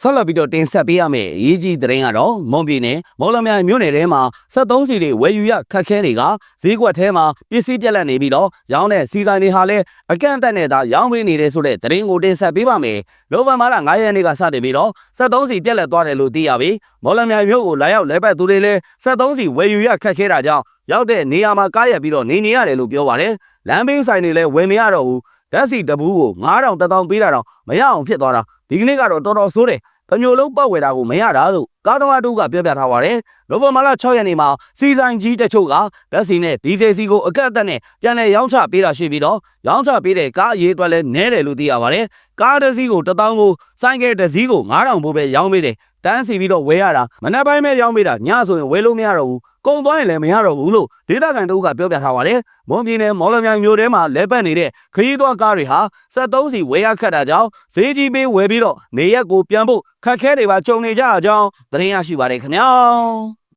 ဆက်လက်ပြီးတော့တင်ဆက်ပေးရမယ့်အရေးကြီးသတင်းကတော့မွန်ပြည်နယ်မော်လမြိုင်မြို့နယ်ထဲမှာ73စီတွေဝယ်ယူရခက်ခဲတွေကဈေးကွက်ထဲမှာပစ္စည်းပြက်လက်နေပြီးတော့ရောင်းတဲ့စီဆိုင်တွေဟာလည်းအကန့်အသတ်နဲ့သာရောင်းပေးနေတဲ့ဆိုတဲ့သတင်းကိုတင်ဆက်ပေးပါမယ်။နိုဝင်ဘာလ9ရက်နေ့ကစတင်ပြီးတော့73စီပြက်လက်သွားတယ်လို့သိရပြီးမော်လမြိုင်မြို့ကိုလာရောက်လဲပတ်သူတွေလည်း73စီဝယ်ယူရခက်ခဲတာကြောင့်ရောက်တဲ့နေရာမှာကားရက်ပြီးတော့နေနေရတယ်လို့ပြောပါတယ်။လမ်းဘေးဆိုင်တွေလည်းဝယ်မရတော့ဘူး ဓာတ်စီတပူးကို9000 1000ပေးတာတော့မရအောင်ဖြစ်သွားတာဒီကနေ့ကတော့တော်တော်ဆိုးတယ်။တမျိုးလုံးပတ်ဝယ်တာကိုမရတာလို့ကားသမားတို့ကပြောပြထားပါတယ်။နိုဝင်ဘာလ6ရက်နေ့မှာစီဆိုင်ကြီးတချို့ကဓာတ်စီနဲ့ဒီဇယ်စီကိုအကန့်အသတ်နဲ့ပြန်လည်ရောင်းချပေးတာရှိပြီးတော့ရောင်းချပေးတဲ့ကားအရေးအတွက်လည်းနည်းတယ်လို့သိရပါတယ်။ကားတစ်စီးကို1000ကိုဆိုင်ကယ်တစ်စီးကို9000ဘိုးပဲရောင်းပေးတယ်။တန်းစီပြီးတော့ဝယ်ရတာမနေ့ပိုင်းပဲရောင်းပေးတာညဆိုရင်ဝယ်လို့မရတော့ဘူး။ ကုန်သွားရင်လည်းမရတော့ဘူးလို့ဒေသခံတို့ကပြောပြထားပါတယ်။မွန်ပြည်နယ်မော်လမြိုင်မြို့ထဲမှာလဲပတ်နေတဲ့ခရီးသွားကားတွေဟာ73စီဝယ်ရခက်တာကြောင့်ဈေးကြီးပေးဝယ်ပြီးတော့နေရက်ကိုပြန်ဖို့ခက်ခဲတွေပါကြုံနေကြအကြောင်းသတင်းရရှိပါတယ်ခင်ဗျာ။